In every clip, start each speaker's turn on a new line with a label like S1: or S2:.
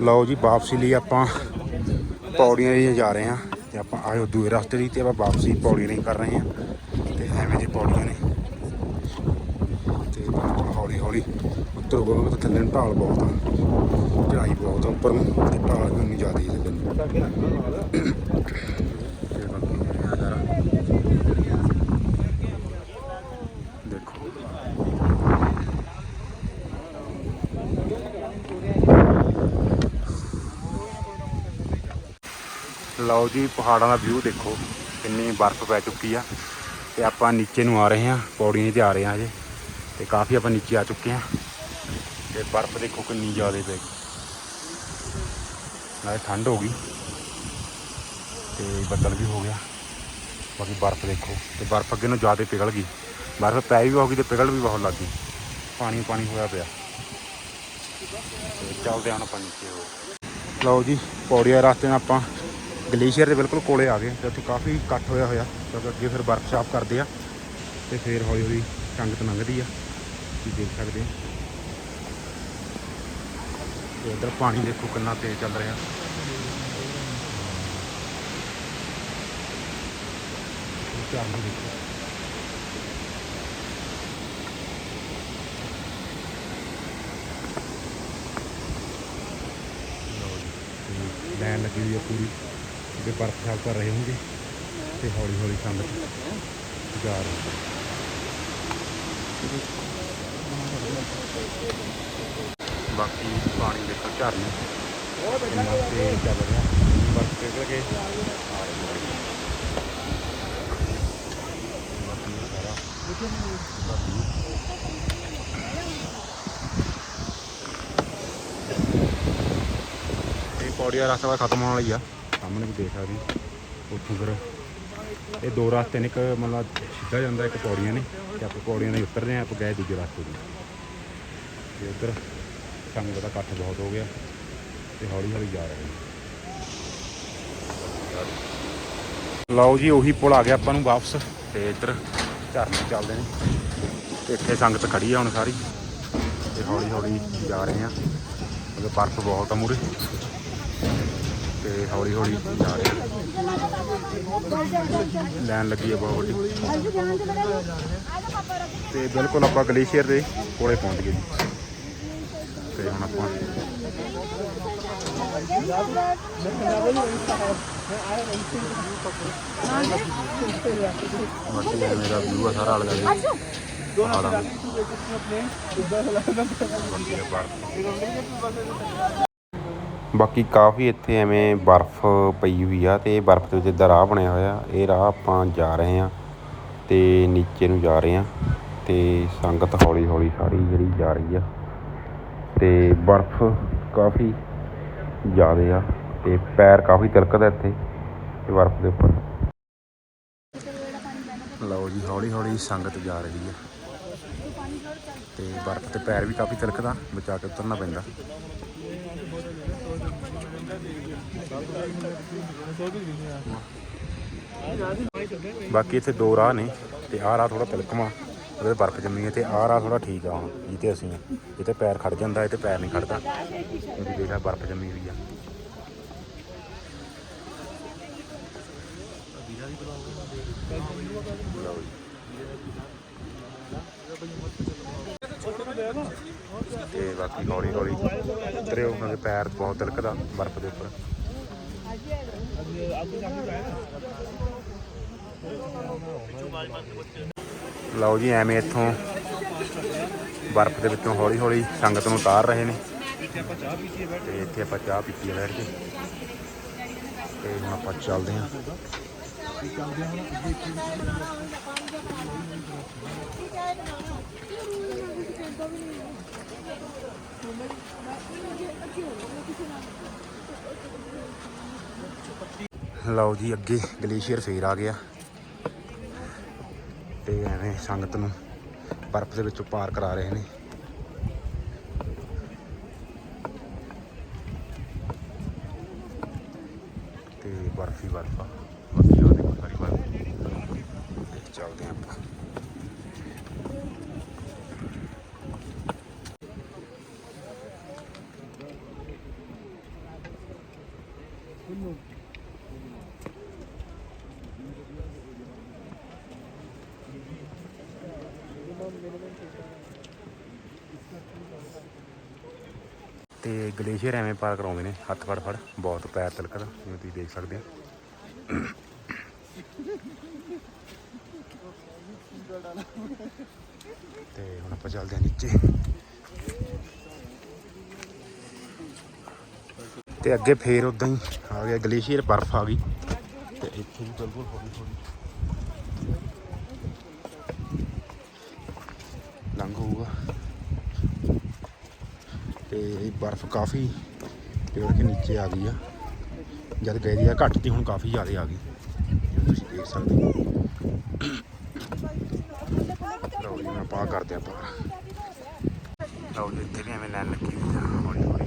S1: ਲਓ ਜੀ, ਵਾਪਸੀ ਲਈ ਆਪਾਂ ਪੌੜੀਆਂ ਲਈ ਜਾ ਰਹੇ ਹਾਂ ਤੇ ਆਪਾਂ ਆਇਓ ਦੂਏ ਰਸਤੇ ਲਈ ਤੇ ਆਪਾਂ ਵਾਪਸੀ ਪੌੜੀ ਲਈ ਕਰ ਰਹੇ ਹਾਂ ਤੇ ਐਵੇਂ ਦੀ ਪੌੜੀਆਂ ਨੇ। ਤੇ ਹੌਲੀ ਹੌਲੀ ਉੱਤਰ ਗੋਲ ਤੇ ਥੱਲੇ ਨੂੰ ਢਾਲ ਬਹੁਤ ਆ ਚੜਾਈ ਬਹੁਤ ਆ, ਉੱਪਰ ਨੂੰ ਤੇ ਢਾਲ ਵੀ ਉਨੀ ਜ਼ਿਆਦਾ ਥੱਲੇ ਨੂੰ ਤੇ ਬਾਕੀ ਇਹ ਨਜ਼ਾਰਾ ਦੇਖੋ ਲਓ ਜੀ, ਪਹਾੜਾਂ ਦਾ ਵਿਊ ਦੇਖੋ, ਕਿੰਨੀ ਬਰਫ਼ ਪੈ ਚੁੱਕੀ ਆ। ਤੇ ਆਪਾਂ ਨੀਚੇ ਨੂੰ ਆ ਰਹੇ ਹਾਂ, ਪੌੜੀਆਂ ਤੇ ਆ ਰਹੇ ਹਾਂ ਅਜੇ। ਤੇ ਕਾਫੀ ਆਪਾਂ ਨੀਚੇ ਆ ਚੁੱਕੇ ਹਾਂ। ਤੇ ਬਰਫ਼ ਦੇਖੋ ਕਿੰਨੀ ਜ਼ਿਆਦਾ ਪੈ ਗਈ। ਨਾਲੇ ਠੰਡ ਹੋ ਗਈ। ਤੇ ਬੱਦਲ ਵੀ ਹੋ ਗਿਆ। ਬਾਕੀ ਬਰਫ਼ ਦੇਖੋ, ਤੇ ਬਰਫ਼ ਅੱਗੇ ਨੂੰ ਜ਼ਿਆਦਾ ਪਿਘਲ ਗਈ। ਬਰਫ਼ ਪੈ ਵੀ ਹੋ ਗਈ ਤੇ ਪਿਘਲ ਵੀ ਬਹੁਤ ਲੱਗ ਗਈ। ਪਾਣੀ ਪਾਣੀ ਹੋਇਆ ਪਿਆ। ਤੇ ਚੱਲਦੇ ਹਾਂ ਹੁਣ ਆਪਾਂ ਨੀਚੇ ਹੋ ਲਓ ਜੀ, ਪੌੜੀਆਂ ਰਸਤੇ ਨਾਲ ਆਪਾਂ ਗਲੇਸ਼ੀਅਰ ਦੇ ਬਿਲਕੁਲ ਕੋਲੇ ਆ ਗਏ ਤੇ ਉੱਥੇ ਕਾਫੀ ਇਕੱਠ ਹੋਇਆ ਹੋਇਆ। ਕਿਉਂਕਿ ਅੱਗੇ ਫਿਰ ਵਰਕਸ਼ਾਪ ਕਰਦੇ ਆ ਤੇ ਫਿਰ ਹੌਲੀ ਹੌਲੀ ਸੰਗਤ ਲੰਘਦੀ ਆ, ਤੁਸੀਂ ਦੇਖ ਸਕਦੇ ਹੋ ਤੇ ਇੱਧਰ ਪਾਣੀ ਦੇਖੋ ਕਿੰਨਾ ਤੇਜ਼ ਚੱਲ ਰਿਹਾ। ਝਰਨਾ ਦੇਖੋ। ਲਓ ਲੱਗੀ ਹੋਈ ਹੈ ਪੂਰੀ। ਅੱਗੇ ਬਰਫ਼ ਸਾਫ਼ ਕਰ ਰਹੇ ਹੋਣਗੇ ਤੇ ਹੌਲੀ ਹੌਲੀ ਸੰਗਤ ਜਾ ਰਹੀ ਹੈ ਬਾਕੀ ਪਾਣੀ ਦੇਖੋ ਝਰਨੇ ਕਿੰਨਾ ਤੇਜ਼ ਚੱਲ ਰਿਹਾ। ਬਰਫ਼ ਪਿਘਲ ਕੇ ਆ ਰਹੀ ਹੈ ਬਾਕੀ ਸਾਰਾ ਇਹ ਪੌੜੀਆਂ ਰਸਤਾ ਖਤਮ ਹੋਣ ਵਾਲੀ ਆ। ਸਾਹਮਣੇ ਵੀ ਦੇਖ ਸਕਦੇ ਹੋ। ਉੱਥੋਂ ਫਿਰ ਇਹ ਦੋ ਰਸਤੇ ਨੇ, ਇੱਕ ਮਤਲਬ ਸਿੱਧਾ ਜਾਂਦਾ, ਇੱਕ ਪੌੜੀਆਂ ਨੇ। ਤੇ ਆਪਾਂ ਪੌੜੀਆਂ ਦੇ ਉਤਰਦੇ ਆ ਆਪਾਂ ਗਏ ਦੂਜੇ ਰਸਤੇ ਦੀ ਤੇ ਉੱਧਰ ਸੰਗਤ ਦਾ ਇਕੱਠ ਬਹੁਤ ਹੋ ਗਿਆ ਤੇ ਹੌਲੀ ਹੌਲੀ ਜਾ ਰਹੇ ਨੇ। ਲਓ ਜੀ, ਉਹੀ ਪੁਲ ਆ ਗਿਆ ਆਪਾਂ ਨੂੰ ਵਾਪਸ। ਤੇ ਇੱਧਰ ਝਰਨੇ ਚੱਲਦੇ ਨੇ। ਤੇ ਇੱਥੇ ਸੰਗਤ ਖੜੀ ਆ ਹੁਣ ਸਾਰੀ। ਤੇ ਹੌਲੀ ਹੌਲੀ ਜਾ ਰਹੇ ਹਾਂ। ਕਿਉਂਕਿ ਬਰਫ਼ ਬਹੁਤ ਆ ਮੂਰੇ ਤੇ ਹੌਲੀ ਹੌਲੀ ਜਾ ਰਹੇ ਆ। ਲੱਗੀ ਆ ਬਹੁਤ। ਵੱਡੀ ਤੇ ਬਿਲਕੁਲ ਆਪਾਂ ਗਲੇਸ਼ੀਅਰ ਦੇ ਕੋਲੇ ਪਹੁੰਚ ਗਏ ਤੇ ਹੁਣ ਆਪਾਂ ਬਾਕੀ ਮੇਰਾ ਵਿਊ ਆ ਸਾਰਾ ਅਲਗਾ ਜੀ ਪਹਾੜਾਂ ਦਾ ਬਾਕੀ ਇਹ ਬਰਫ਼ ਬਾਕੀ ਕਾਫੀ ਇੱਥੇ ਐਵੇਂ ਬਰਫ਼ ਪਈ ਹੋਈ ਆ ਤੇ ਇਹ ਬਰਫ਼ ਦੇ ਵਿੱਚ ਇੱਦਾਂ ਰਾਹ ਬਣਿਆ ਹੋਇਆ। ਇਹ ਰਾਹ ਆਪਾਂ ਜਾ ਰਹੇ ਆ ਤੇ ਨੀਚੇ ਨੂੰ ਜਾ ਰਹੇ ਆ ਤੇ ਸੰਗਤ ਹੌਲੀ ਹੌਲੀ ਸਾਰੀ ਜਿਹੜੀ ਜਾ ਰਹੀ ਆ ਤੇ ਬਰਫ਼ ਕਾਫੀ ਜ਼ਿਆਦਾ ਆ ਤੇ ਪੈਰ ਕਾਫੀ ਤਿਲਕਦਾ ਇੱਥੇ ਇਹ ਬਰਫ਼ ਦੇ ਉੱਪਰ। ਲਓ ਜੀ ਹੌਲੀ ਹੌਲੀ ਸੰਗਤ ਜਾ ਰਹੀ ਆ ਤੇ ਬਰਫ਼ ਤੇ ਪੈਰ ਵੀ ਕਾਫੀ ਤਿਲਕਦਾ, ਬਚਾ ਕੇ ਉਤਰਨਾ ਪੈਂਦਾ। ਬਾਕੀ ਇੱਥੇ ਦੋ ਰਾਹ ਨੇ ਤੇ ਆਹ ਰਾਹ ਥੋੜਾ ਤਿਲਕਮਾ ਉਹਦੇ ਬਰਫ਼ ਜੰਮੀ ਹੈ ਤੇ ਆਹ ਰਾਹ ਥੋੜਾ ਠੀਕ ਆ ਹੁਣ ਜਿੱਤੇ ਅਸੀਂ ਇੱਥੇ ਪੈਰ ਖੜ ਜਾਂਦਾ ਇੱਥੇ ਪੈਰ ਨਹੀਂ ਖੜਦਾ ਕਿਉਂਕਿ ਦੇਖਾ ਬਰਫ਼ ਜੰਮੀ ਹੋਈ ਆ। ਲਓ ਤੇ ਬਾਕੀ ਹੌਲੀ ਹੌਲੀ ਉਤਰਿਓ ਉਹਨਾਂ ਦੇ ਪੈਰ ਬਹੁਤ ਤਿਲਕਦਾ ਬਰਫ਼ ਦੇ ਉੱਪਰ। ਲਓ ਜੀ, ਐਵੇਂ ਇੱਥੋਂ ਬਰਫ਼ ਦੇ ਵਿੱਚੋਂ ਹੌਲੀ ਹੌਲੀ ਸੰਗਤ ਨੂੰ ਉਤਾਰ ਰਹੇ ਨੇ। ਤੇ ਇੱਥੇ ਆਪਾਂ ਚਾਹ ਪੀਤੀ ਹੈ ਬੈਠ ਕੇ। ਤੇ ਹੁਣ ਆਪਾਂ ਚੱਲਦੇ ਹਾਂ। ਲਓ ਜੀ, ਅੱਗੇ ਗਲੇਸ਼ੀਅਰ ਫੇਰ ਆ ਗਿਆ। ਤੇ ਐਵੇਂ ਸੰਗਤ ਨੂੰ ਬਰਫ਼ ਦੇ ਵਿੱਚੋਂ ਪਾਰ ਕਰਾ ਰਹੇ ਨੇ। ਤੇ ਬਰਫੀ ਬਰਫਾ ਬਾਕੀ ਦੇਖੋ ਸਾਰੀ ਬਰਫ। ਤੇ ਚੱਲਦੇ ਹਾਂ ਆਪਾਂ। ਤੇ ਗਲੇਸ਼ੀਅਰ ਐਵੇਂ ਪਾਰ ਕਰਾਉਂਦੇ ਨੇ, ਹੱਥ ਫੜ ਫੜ, ਬਹੁਤ ਪੈਰ ਤਿਲਕਦਾ, ਜਿਵੇਂ ਤੁਸੀਂ ਦੇਖ ਸਕਦੇ ਹੋ। ਤੇ ਹੁਣ ਆਪਾਂ ਚੱਲਦੇ ਹਾਂ ਨੀਚੇ। ਤੇ ਅੱਗੇ ਫੇਰ ਉਦਾਂ ਹੀ ਆ ਗਿਆ ਗਲੇਸ਼ੀਅਰ ਬਰਫ਼ ਆ ਗਈ। ਤੇ ਇੱਥੇ ਵੀ ਬਿਲਕੁਲ ਹੌਲੀ ਹੌਲੀ ਲੰਘ ਹੋਊਗਾ ਤੇ ਇਹ ਬਰਫ਼ ਕਾਫੀ ਪਿਘਲ ਕੇ ਨੀਚੇ ਆ ਗਈ ਆ। ਜਦ ਗਏ ਦੀ ਆ ਘੱਟ ਤੀ ਹੁਣ ਕਾਫੀ ਜ਼ਿਆਦਾ ਆ ਗਈ। ਜਿਵੇਂ ਤੁਸੀਂ ਦੇਖ ਸਕਦੇ ਹੋ। ਲਓ ਜੀ ਮੈਂ ਪਾ ਕਰਦੇ ਆਪਾਂ ਲਓ ਜੀ, ਇੱਥੇ ਵੀ ਐਵੇਂ ਲੈਣ ਲੱਗੀ ਹੋਈ ਆ। ਹੌਲੀ ਹੌਲੀ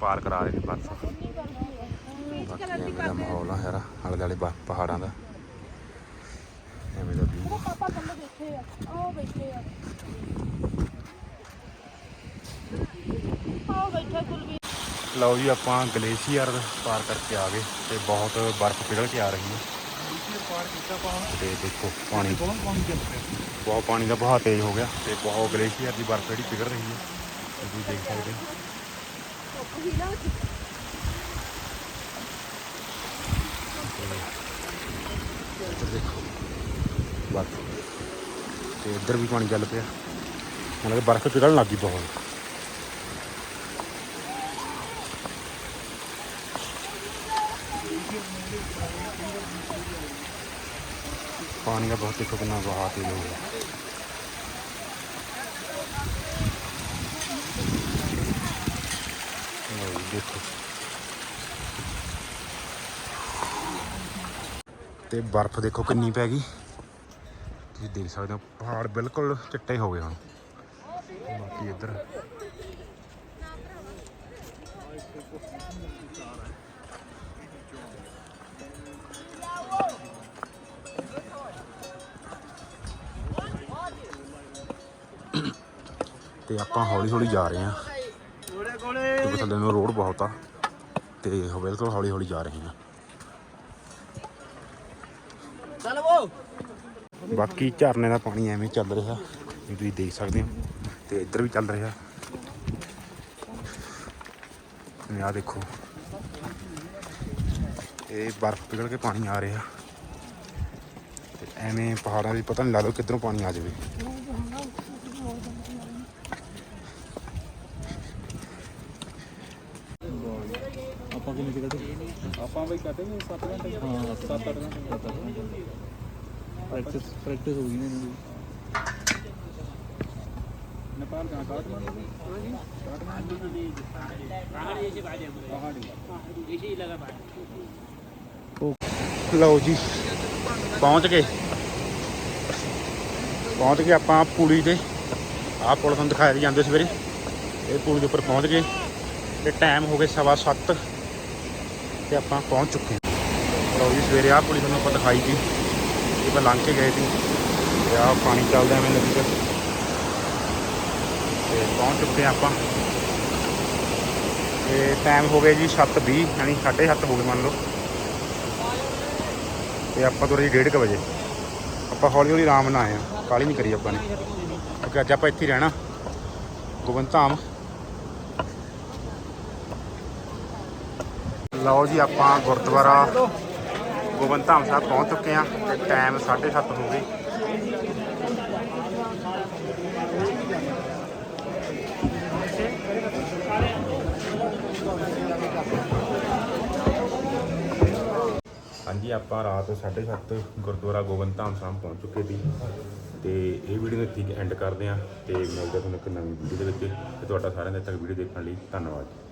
S1: ਪਾਰ ਕਰਾ ਰਹੇ ਨੇ ਬਰਫ਼। ਬਾਕੀ ਦਾ ਮਾਹੌਲ ਆ ਹੈਰਾ ਆਲੇ ਦੁਆਲੇ ਪਹਾੜਾਂ ਦਾ। ਐਵੇਂ ਦਾ view
S2: ਪਾਪਾ ਥੱਲੇ ਬੈਠੇ ਆ ਆਓ ਬੈਠੇ ਆ
S1: ਲਓ ਜੀ, ਆਪਾਂ ਗਲੇਸ਼ੀਅਰ ਪਾਰ ਕਰਕੇ ਆ ਗਏ ਤੇ ਬਹੁਤ ਬਰਫ਼ ਪਿਘਲ ਕੇ ਆ ਰਹੀ ਹੈ। ਤੇ ਦੇਖੋ, ਪਾਣੀ। ਬਹੁਤ ਪਾਣੀ ਦਾ ਵਹਾਅ ਤੇਜ਼ ਹੋ ਗਿਆ ਤੇ ਬਹੁਤ ਗਲੇਸ਼ੀਅਰ ਦੀ ਬਰਫ਼ ਜਿਹੜੀ ਪਿਘਲ ਰਹੀ ਹੈ। ਤੇ ਤੁਸੀਂ ਦੇਖ ਸਕਦੇ ਹੋ। ਇੱਧਰ ਦੇਖੋ, ਬਰਫ਼। ਤੇ ਇੱਧਰ ਵੀ ਪਾਣੀ ਚੱਲ ਪਿਆ। ਮਤਲਬ ਕਿ ਬਰਫ਼ ਪਿਘਲਣ ਲੱਗੀ ਬਹੁਤ। ਪਾਣੀ ਦਾ ਬਹੁਤ ਦੇਖੋ ਕਿੰਨਾ ਵਹਾਅ ਤੇਜ਼ ਹੋ ਗਿਆ। ਦੇਖੋ। ਤੇ ਬਰਫ਼ ਦੇਖੋ ਕਿੰਨੀ ਪੈ ਗਈ। ਤੁਸੀਂ ਦੇਖ ਸਕਦੇ ਹੋ, ਪਹਾੜ ਬਿਲਕੁਲ ਚਿੱਟੇ ਹੋ ਗਏ ਹੁਣ। ਬਾਕੀ ਇੱਧਰ ਆਪਾਂ ਹੌਲੀ ਹੌਲੀ ਜਾ ਰਹੇ ਹਾਂ। ਕਿਉਂਕਿ ਥੱਲੇ ਨੂੰ ਰੋਡ ਬਹੁਤ ਆ ਤੇ ਬਿਲਕੁਲ ਹੌਲੀ ਹੌਲੀ ਜਾ ਰਹੇ ਹਾਂ। ਬਾਕੀ ਝਰਨੇ ਦਾ ਪਾਣੀ ਐਵੇਂ ਚੱਲ ਰਿਹਾ ਇਹ ਤੁਸੀਂ ਦੇਖ ਸਕਦੇ ਹੋ ਤੇ ਇੱਧਰ ਵੀ ਚੱਲ ਰਿਹਾ। ਇਹ ਆ ਦੇਖੋ, ਇਹ ਬਰਫ਼ ਪਿਘਲ ਕੇ ਪਾਣੀ ਆ ਰਿਹਾ। ਤੇ ਐਵੇਂ ਪਹਾੜਾਂ ਵਿੱਚ ਪਤਾ ਨਹੀਂ ਲੱਗਦਾ ਕਿੱਧਰੋਂ ਪਾਣੀ ਆ ਜਾਵੇ।
S3: ਕਿੰਨੇ ਟਿਕਟ ਆਪਾਂ ਬਈ ਕੱਟੇ ਵੀ 7 ਘੰਟੇ। ਹਾਂ 7 8 ਘੰਟੇ। ਪ੍ਰੈਕਟਿਸ ਪ੍ਰੈਕਟਿਸ ਹੋ ਗਈ ਨੇ ਇਹਨਾਂ ਦੀ। ਨੇਪਾਲ ਕਾ ਕਾਠਮਾਂਡੂ ਹਾਂ ਜੀ ਕਾਠਮਾਂਡੂ ਦੀ ਪਹਾੜੀ ਇਹ ਬਾਜੇ ਪਹਾੜੀ ਇਹ ਹੀ ਲਗਾ ਬਾਜੇ
S1: ਲਓ ਜੀ ਪਹੁੰਚ ਗਏ। ਪਹੁੰਚ ਗਏ ਆਪਾਂ ਪੂੜੀ ਦੇ। ਆਹ ਪੁਲ ਤੁਹਾਨੂੰ ਦਿਖਾਇਆ ਜਾਂਦੇ ਸਵੇਰੇ। ਇਹ ਪੁਲ ਦੇ ਉੱਪਰ ਪਹੁੰਚ ਗਏ। ਤੇ ਟਾਈਮ ਹੋ ਗਏ 7:30 ਤੇ ਆਪਾਂ ਪਹੁੰਚ ਚੁੱਕੇ ਹਾਂ। ਲਓ ਜੀ, ਸਵੇਰੇ ਆਹ ਪੁਲੀ ਤੁਹਾਨੂੰ ਆਪਾਂ ਦਿਖਾਈ ਸੀ। ਇਹ ਆਪਾਂ ਲੰਘ ਕੇ ਗਏ ਸੀ। ਤੇ ਆਹ ਪਾਣੀ ਚੱਲਦਾ ਐਵੇਂ ਨਦੀ ਦਾ ਤੇ ਪਹੁੰਚ ਚੁੱਕੇ ਹਾਂ ਆਪਾਂ। ਤੇ ਟਾਈਮ ਹੋ ਗਿਆ ਜੀ 7:20 ਯਾਨੀ 7:30 ਹੋ ਗਏ ਮੰਨ ਲਓ। ਤੇ ਆਪਾਂ ਤੁਰੇ ਜੀ 1:30 ਵਜੇ। ਆਪਾਂ ਹੌਲੀ ਹੌਲੀ ਆਰਾਮ ਨਾਲ ਆਏ ਆ ਕਾਲੀ ਨਹੀਂ ਕਰੀ ਆਪਾਂ ਨੇ। ਕਿਉਂਕਿ ਅੱਜ ਆਪਾਂ ਇੱਥੇ ਰਹਿਣਾ। ਗੋਬਿੰਦ ਧਾਮ ਲਓ ਜੀ, ਆਪਾਂ ਗੁਰਦੁਆਰਾ ਗੋਬਿੰਦ ਧਾਮ ਸਾਹਿਬ ਪਹੁੰਚ ਚੁੱਕੇ ਆ ਤੇ ਟਾਈਮ 7:30 ਹੋ ਗਏ। ਹਾਂਜੀ, ਆਪਾਂ ਰਾਤ 7:30 ਗੁਰਦੁਆਰਾ ਗੋਬਿੰਦ ਧਾਮ ਸਾਹਿਬ ਪਹੁੰਚ ਚੁੱਕੇ ਸੀ। ਤੇ ਇਹ ਵੀਡੀਓ ਨੂੰ ਇੱਥੇ ਐਂਡ ਕਰਦੇ ਆ ਤੇ ਮਿਲਦੇ ਤੁਹਾਨੂੰ ਇੱਕ ਨਵੀਂ ਵੀਡੀਓ ਦੇ ਵਿੱਚ। ਤੇ ਤੁਹਾਡਾ ਸਾਰਿਆਂ ਦਾ ਤੱਕ ਵੀਡੀਓ ਦੇਖਣ ਲਈ ਧੰਨਵਾਦ।